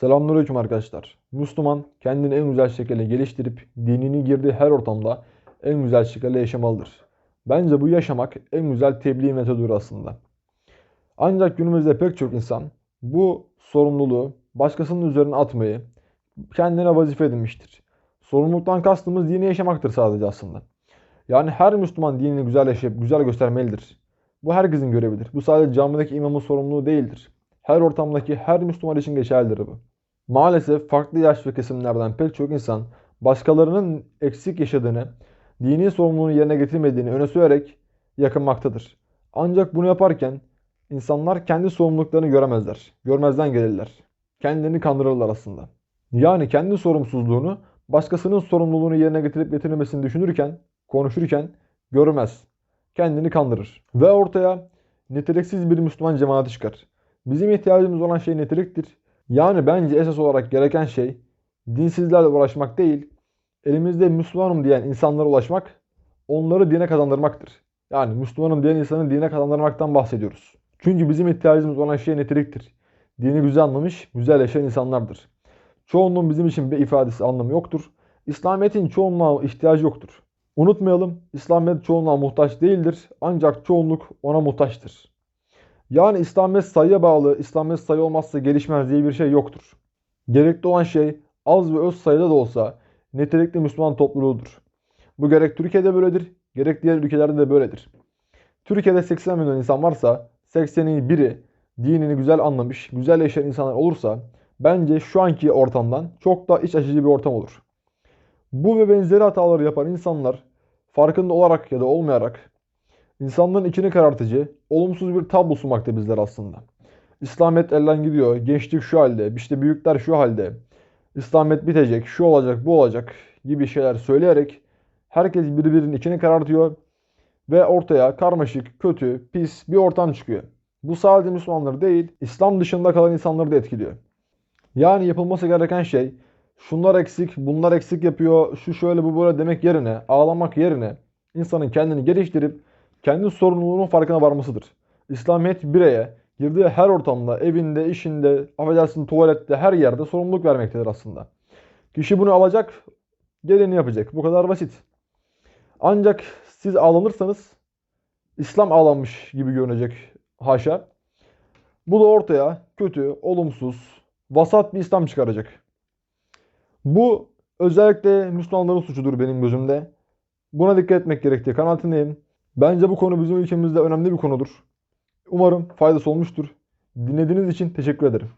Selamünaleyküm arkadaşlar. Müslüman kendini en güzel şekilde geliştirip dinini girdiği her ortamda en güzel şekilde yaşamalıdır. Bence bu yaşamak en güzel tebliğ metodudur aslında. Ancak günümüzde pek çok insan bu sorumluluğu başkasının üzerine atmayı kendine vazife edinmiştir. Sorumluluktan kastımız dini yaşamaktır sadece aslında. Yani her Müslüman dinini güzel yaşayıp güzel göstermelidir. Bu herkesin görevidir. Bu sadece camideki imamın sorumluluğu değildir. Her ortamdaki her Müslüman için geçerlidir bu. Maalesef farklı yaş ve kesimlerden pek çok insan başkalarının eksik yaşadığını, dini sorumluluğunu yerine getirmediğini öne sürerek yakınmaktadır. Ancak bunu yaparken insanlar kendi sorumluluklarını göremezler. Görmezden gelirler. Kendilerini kandırırlar aslında. Yani kendi sorumsuzluğunu başkasının sorumluluğunu yerine getirip getirmemesini düşünürken, konuşurken görmez. Kendini kandırır. Ve ortaya niteliksiz bir Müslüman cemaati çıkar. Bizim ihtiyacımız olan şey niteliktir. Yani bence esas olarak gereken şey dinsizlerle uğraşmak değil, elimizde Müslümanım diyen insanlara ulaşmak, onları dine kazandırmaktır. Yani Müslümanım diyen insanı dine kazandırmaktan bahsediyoruz. Çünkü bizim ihtiyacımız olan şey niteliktir. Dini güzel anlamış, güzel yaşayan insanlardır. Çoğunluğun bizim için bir ifadesi anlamı yoktur. İslamiyet'in çoğunluğa ihtiyacı yoktur. Unutmayalım, İslamiyet çoğunluğa muhtaç değildir ancak çoğunluk ona muhtaçtır. Yani İslamiyet sayıya bağlı, İslamiyet sayı olmazsa gelişmez diye bir şey yoktur. Gerekli olan şey az ve öz sayıda da olsa nitelikli Müslüman topluluğudur. Bu gerek Türkiye'de böyledir, gerek diğer ülkelerde de böyledir. Türkiye'de 80 milyon insan varsa 80'in biri dinini güzel anlamış, güzel yaşayan insanlar olursa bence şu anki ortamdan çok daha iç açıcı bir ortam olur. Bu ve benzeri hataları yapan insanlar farkında olarak ya da olmayarak insanların içini karartıcı, olumsuz bir tablo sunmakta bizler aslında. İslamiyet elden gidiyor, gençlik şu halde, işte büyükler şu halde, İslamiyet bitecek, şu olacak, bu olacak gibi şeyler söyleyerek herkes birbirinin içini karartıyor ve ortaya karmaşık, kötü, pis bir ortam çıkıyor. Bu sadece Müslümanları değil, İslam dışında kalan insanları da etkiliyor. Yani yapılması gereken şey şunlar eksik, bunlar eksik yapıyor, şu şöyle bu böyle demek yerine, ağlamak yerine insanın kendini geliştirip kendi sorumluluğunun farkına varmasıdır. İslamiyet bireye girdiği her ortamda, evinde, işinde, affedersin tuvalette, her yerde sorumluluk vermektedir aslında. Kişi bunu alacak, geleni yapacak. Bu kadar basit. Ancak siz ağlanırsanız İslam ağlanmış gibi görünecek haşa. Bu da ortaya kötü, olumsuz, vasat bir İslam çıkaracak. Bu özellikle Müslümanların suçudur benim gözümde. Buna dikkat etmek gerektiği kanaatindeyim. Bence bu konu bizim ülkemizde önemli bir konudur. Umarım faydası olmuştur. Dinlediğiniz için teşekkür ederim.